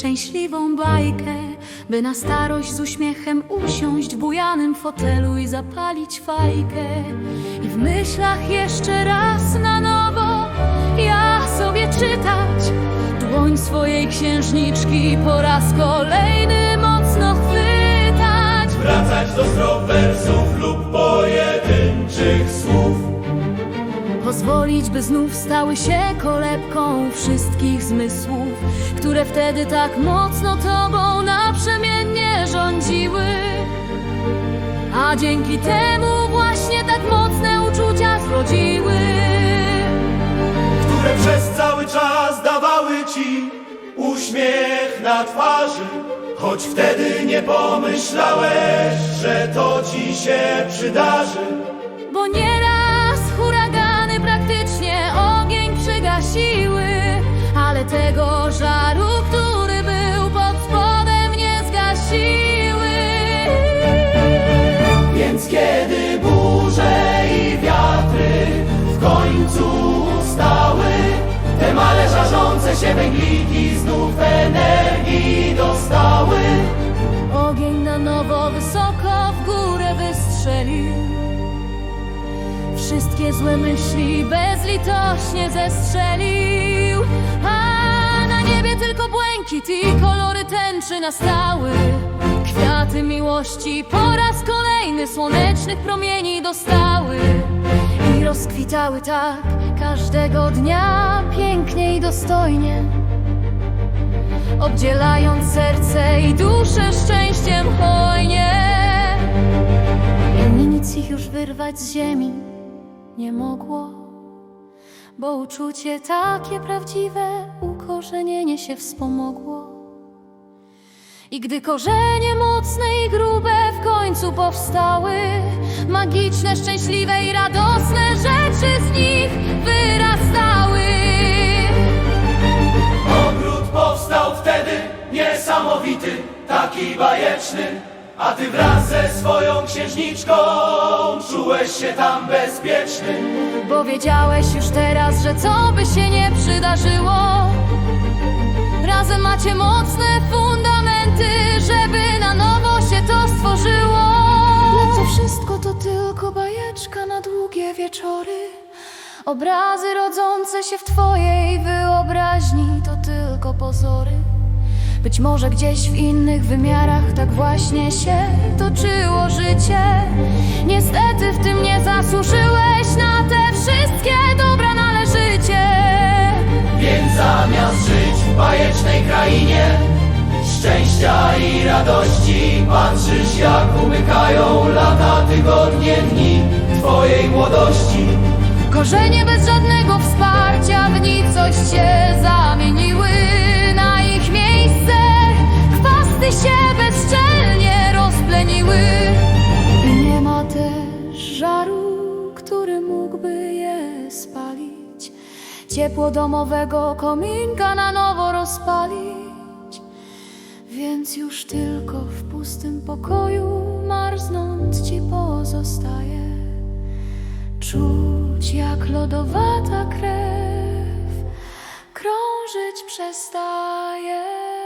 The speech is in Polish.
szczęśliwą bajkę, by na starość z uśmiechem usiąść w bujanym fotelu i zapalić fajkę. I w myślach jeszcze raz na nowo ja sobie czytać dłoń swojej księżniczki po raz kolejny mocno chwytać. Wracać do zdrow wersów lub Pozwolić, by znów stały się kolebką wszystkich zmysłów, które wtedy tak mocno tobą naprzemiennie rządziły. A dzięki temu właśnie tak mocne uczucia zrodziły. Które przez cały czas dawały ci uśmiech na twarzy Choć wtedy nie pomyślałeś, że to ci się przydarzy Bo nieraz żarzące się węgliki znów energii dostały Ogień na nowo wysoko w górę wystrzelił. Wszystkie złe myśli bezlitośnie zestrzelił. A na niebie tylko błękit i kolory tęczy nastały. Kwiaty miłości po raz kolejny słonecznych promieni dostały. I rozkwitały tak każdego dnia pięknie i dostojnie. Oddzielając serce i duszę szczęściem hojnie I nic ich już wyrwać z ziemi nie mogło Bo uczucie takie prawdziwe ukorzenienie się wspomogło i gdy korzenie mocne i grube w końcu powstały, magiczne, szczęśliwe i radosne rzeczy z nich wyrastały. Taki bajeczny A ty wraz ze swoją księżniczką czułeś się tam bezpieczny. Bo wiedziałeś już teraz, że co by się nie przydarzyło. Razem macie mocne fundamenty, żeby na nowo się to stworzyło. Lecz to wszystko to tylko bajeczka na długie wieczory. Obrazy rodzące się w twojej wyobraźni to tylko pozory być może gdzieś w innych wymiarach tak właśnie się toczyło życie. Niestety w tym nie zasłużyłeś na te wszystkie dobra należycie. Więc zamiast żyć w bajecznej krainie Szczęścia i radości Patrzysz jak umykają lata, tygodnie, dni Twojej młodości Korzenie bez żadnego wsparcia w nicość się zamieniły. Spalić. Ciepło domowego kominka na nowo rozpalić. Więc już tylko w pustym pokoju marznąc ci pozostaje. Czuć jak lodowata krew krążyć przestaje.